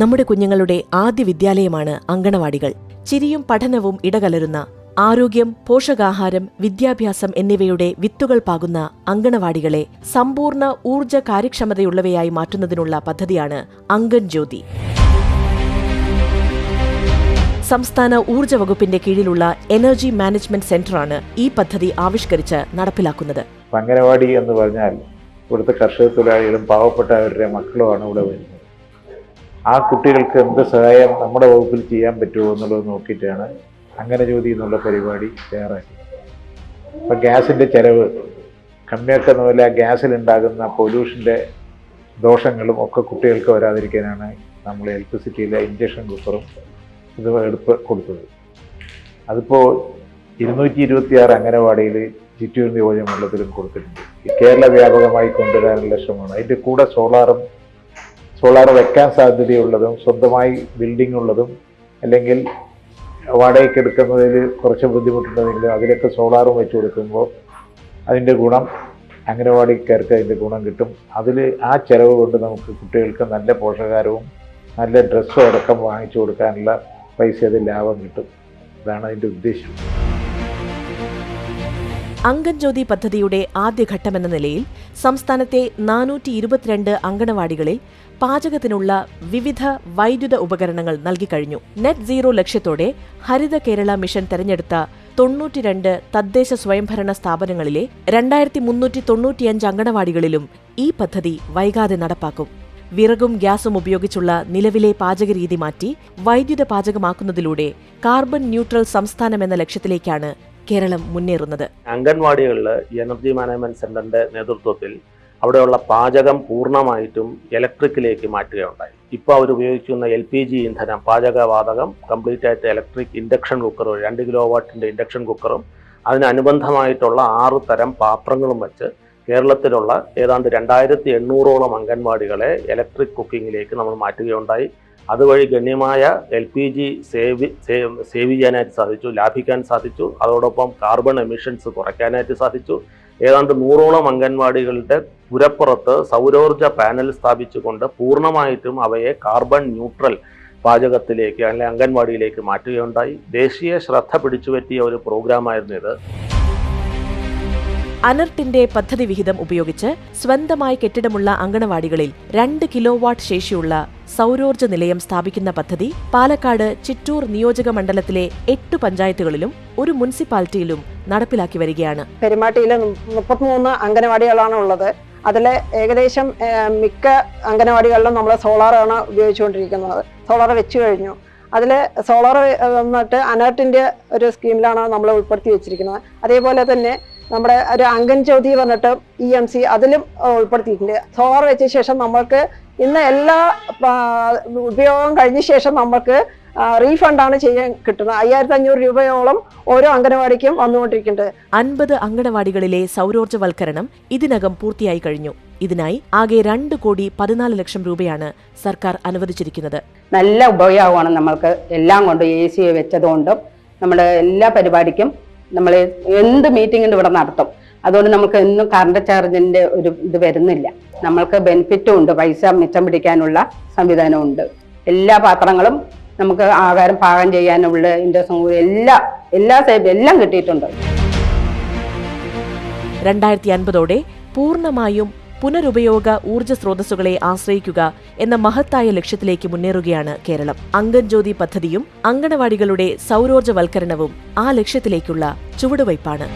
നമ്മുടെ കുഞ്ഞുങ്ങളുടെ ആദ്യ വിദ്യാലയമാണ് അങ്കണവാടികൾ. ചിരിയും പഠനവും ഇടകലരുന്ന ആരോഗ്യം പോഷകാഹാരം വിദ്യാഭ്യാസം എന്നിവയുടെ വിത്തുകൾ പാകുന്ന അങ്കണവാടികളെ സമ്പൂർണ ഊർജ കാര്യക്ഷമതയുള്ളവയായി മാറ്റുന്നതിനുള്ള പദ്ധതിയാണ് അങ്കൻ ജ്യോതി. സംസ്ഥാന ഊർജ വകുപ്പിന്റെ കീഴിലുള്ള എനർജി മാനേജ്മെന്റ് സെന്ററാണ് ഈ പദ്ധതി ആവിഷ്കരിച്ച് നടപ്പിലാക്കുന്നത്. അങ്കണവാടി എന്ന് പറഞ്ഞാൽ ഇവിടുത്തെ കർഷക തൊഴിലാളികളും പാവപ്പെട്ടവരുടെ മക്കളുമാണ് ഇവിടെ ആ കുട്ടികൾക്ക് എന്ത് സഹായം നമ്മുടെ വകുപ്പിൽ ചെയ്യാൻ പറ്റുമോ എന്നുള്ളത് നോക്കിയിട്ടാണ് അങ്ങനെ ജ്യോതി എന്നുള്ള പരിപാടി തയ്യാറാക്കി അപ്പം ഗ്യാസിന്റെ ചിലവ് കമ്മിയാക്കുന്ന പോലെ ആ ഗ്യാസിലുണ്ടാകുന്ന പൊല്യൂഷന്റെ ദോഷങ്ങളും ഒക്കെ കുട്ടികൾക്ക് വരാതിരിക്കാനാണ് നമ്മൾ ഇലക്ട്രിസിറ്റിയിലെ ഇഞ്ചക്ഷൻ കുക്കറും ഇത് എടുപ്പ് കൊടുത്തത്. അതിപ്പോൾ ഇരുന്നൂറ്റി ഇരുപത്തിയാറ് അംഗനവാടിയിൽ ചിറ്റൂർ നിയോജക കൊടുത്തിട്ടുണ്ട്. കേരള വ്യാപകമായി കൊണ്ടുവരാനുള്ള ലക്ഷ്യമാണ് അതിന്റെ കൂടെ സോളാറും സോളാർ വെക്കാൻ സാധ്യതയുള്ളതും സ്വന്തമായി ബിൽഡിംഗ് ഉള്ളതും അല്ലെങ്കിൽ വാടകയ്ക്ക് എടുക്കുന്നതിൽ കുറച്ച് ബുദ്ധിമുട്ടുണ്ടെങ്കിലും അതിലൊക്കെ സോളാറും വെച്ച് കൊടുക്കുമ്പോൾ അതിന്റെ ഗുണം അംഗനവാടിക്കാർക്ക് അതിന്റെ ഗുണം കിട്ടും. അതിൽ ആ ചിലവ് കൊണ്ട് നമുക്ക് കുട്ടികൾക്ക് നല്ല പോഷകാരവും നല്ല ഡ്രസ്സും അടക്കം വാങ്ങിച്ചു കൊടുക്കാനുള്ള പൈസ അതിൽ ലാഭം കിട്ടും. അതാണ് അതിന്റെ ഉദ്ദേശം. അങ്കൻ ജ്യോതി പദ്ധതിയുടെ ആദ്യഘട്ടമെന്ന നിലയിൽ സംസ്ഥാനത്തെ നാനൂറ്റി ഇരുപത്തിരണ്ട് അങ്കണവാടികളിൽ പാചകത്തിനുള്ള വിവിധ വൈദ്യുത ഉപകരണങ്ങൾ നൽകിക്കഴിഞ്ഞു നെറ്റ് സീറോ ലക്ഷ്യത്തോടെ ഹരിത കേരള മിഷൻ തെരഞ്ഞെടുത്ത തൊണ്ണൂറ്റിരണ്ട് തദ്ദേശ സ്വയംഭരണ സ്ഥാപനങ്ങളിലെ രണ്ടായിരത്തി മുന്നൂറ്റി തൊണ്ണൂറ്റിയഞ്ച് അങ്കണവാടികളിലും ഈ പദ്ധതി വൈകാതെ നടപ്പാക്കും. വിറകും ഗ്യാസും ഉപയോഗിച്ചുള്ള നിലവിലെ പാചകരീതി മാറ്റി വൈദ്യുത പാചകമാക്കുന്നതിലൂടെ കാർബൺ ന്യൂട്രൽ സംസ്ഥാനമെന്ന ലക്ഷ്യത്തിലേക്കാണ് കേരളം മുന്നേറുന്നത്. അംഗൻവാടികളിൽ എനർജി മാനേജ്മെന്റ് സെന്ററിന്റെ നേതൃത്വത്തിൽ അവിടെയുള്ള പാചകം പൂർണമായിട്ടും ഇലക്ട്രിക്കിലേക്ക് മാറ്റുകയുണ്ടായി. ഇപ്പോൾ അവർ ഉപയോഗിക്കുന്ന എൽ പി ജി ഇന്ധനം പാചകവാതകം കംപ്ലീറ്റ് ആയിട്ട് ഇലക്ട്രിക് ഇൻഡക്ഷൻ കുക്കറും രണ്ട് കിലോ വാട്ടിന്റെ ഇൻഡക്ഷൻ കുക്കറും അതിനനുബന്ധമായിട്ടുള്ള ആറ് തരം പാത്രങ്ങളും വെച്ച് കേരളത്തിലുള്ള ഏതാണ്ട് രണ്ടായിരത്തി എണ്ണൂറോളം അംഗൻവാടികളെ ഇലക്ട്രിക് കുക്കിങ്ങിലേക്ക് നമ്മൾ മാറ്റുകയുണ്ടായി. അതുവഴി ഗണ്യമായ L P G save save ചെയ്യാനായിട്ട് സാധിച്ചു ലാഭിക്കാൻ സാധിച്ചു. അതോടൊപ്പം കാർബൺ എമിഷൻസ് കുറയ്ക്കാനായിട്ട് സാധിച്ചു. ഏതാണ്ട് നൂറോളം അംഗൻവാടികളുടെ പുരപ്പുറത്ത് സൗരോർജ പാനൽ സ്ഥാപിച്ചുകൊണ്ട് പൂർണമായിട്ടും അവയെ കാർബൺ ന്യൂട്രൽ പാചകത്തിലേക്ക് അല്ലെങ്കിൽ അംഗൻവാടിയിലേക്ക് മാറ്റുകയുണ്ടായി. ദേശീയ ശ്രദ്ധ പിടിച്ചുപറ്റിയ ഒരു പ്രോഗ്രാമായിരുന്നു ഇത്. അനർട്ടിന്റെ പദ്ധതി വിഹിതം ഉപയോഗിച്ച് സ്വന്തമായി കെട്ടിടമുള്ള അങ്കണവാടികളിൽ രണ്ട് കിലോ വാട്ട് ശേഷിയുള്ള സൗരോർജ നിലയം സ്ഥാപിക്കുന്ന പദ്ധതി പാലക്കാട് ചിറ്റൂർ നിയോജക മണ്ഡലത്തിലെ എട്ട് പഞ്ചായത്തുകളിലും ഒരു മുനിസിപ്പാലിറ്റിയിലും നടപ്പിലാക്കി വരികയാണ്. പെരുമാട്ടിയിൽ മുപ്പത്തിമൂന്ന് അംഗനവാടികളാണ് ഉള്ളത്. അതിൽ ഏകദേശം മിക്ക അംഗനവാടികളിലും നമ്മൾ സോളാറാണ് ഉപയോഗിച്ചുകൊണ്ടിരിക്കുന്നത്. സോളാർ വെച്ചു കഴിഞ്ഞു. അതിൽ സോളാർ വന്നിട്ട് അനർട്ടിന്റെ ഒരു സ്കീമിലാണ് നമ്മൾ ഉൾപ്പെടുത്തി വെച്ചിരിക്കുന്നത്. അതേപോലെ തന്നെ നമ്മുടെ ഒരു അങ്കൻ ജ്യോതി പറഞ്ഞിട്ട് ഇ എം സി അതിലും ഉൾപ്പെടുത്തിയിട്ടുണ്ട്. സോളാർ വെച്ച ശേഷം നമ്മൾക്ക് ഇന്ന് എല്ലാ ഉപയോഗം കഴിഞ്ഞ ശേഷം നമ്മൾക്ക് റീഫണ്ടാണ് ചെയ്യാൻ കിട്ടുന്നത്. അയ്യായിരത്തി അഞ്ഞൂറ് രൂപയോളം ഓരോ അംഗനവാടിക്കും വന്നുകൊണ്ടിരിക്കുന്നുണ്ട്. അൻപത് അംഗനവാടികളിലെ സൗരോർജവൽക്കരണം ഇതിനകം പൂർത്തിയായി കഴിഞ്ഞു. ഇതിനായി ആകെ രണ്ട് കോടി പതിനാല് ലക്ഷം രൂപയാണ് സർക്കാർ അനുവദിച്ചിരിക്കുന്നത്. നല്ല ഉപയോഗമാണ് നമ്മൾക്ക് എല്ലാം കൊണ്ടും എ സി വെച്ചതുകൊണ്ടും നമ്മുടെ എല്ലാ പരിപാടിക്കും നമ്മൾ എന്ത് മീറ്റിംഗും ഇവിടെ നടത്തും. അതുകൊണ്ട് നമുക്ക് എന്നും കറണ്ട് ചാർജിന്റെ ഒരു ഇത് വരുന്നില്ല. നമ്മൾക്ക് ബെനിഫിറ്റും ഉണ്ട് പൈസ മിച്ചം പിടിക്കാനുള്ള സംവിധാനമുണ്ട് എല്ലാ പാത്രങ്ങളും നമുക്ക് ആഹാരം പാകം ചെയ്യാനുള്ള ഇൻഡക്ഷൻ എല്ലാ എല്ലാ സേവ എല്ലാം കിട്ടിയിട്ടുണ്ട്. രണ്ടായിരത്തി അൻപതോടെ പൂർണമായും പുനരുപയോഗ ഊർജ സ്രോതസ്സുകളെ ആശ്രയിക്കുക എന്ന മഹത്തായ ലക്ഷ്യത്തിലേക്ക് മുന്നേറുകയാണ് കേരളം. അംഗൻജ്യോതി പദ്ധതിയും അങ്കണവാടികളുടെ സൗരോർജവൽക്കരണവും ആ ലക്ഷ്യത്തിലേക്കുള്ള ചുവടുവയ്പാണ്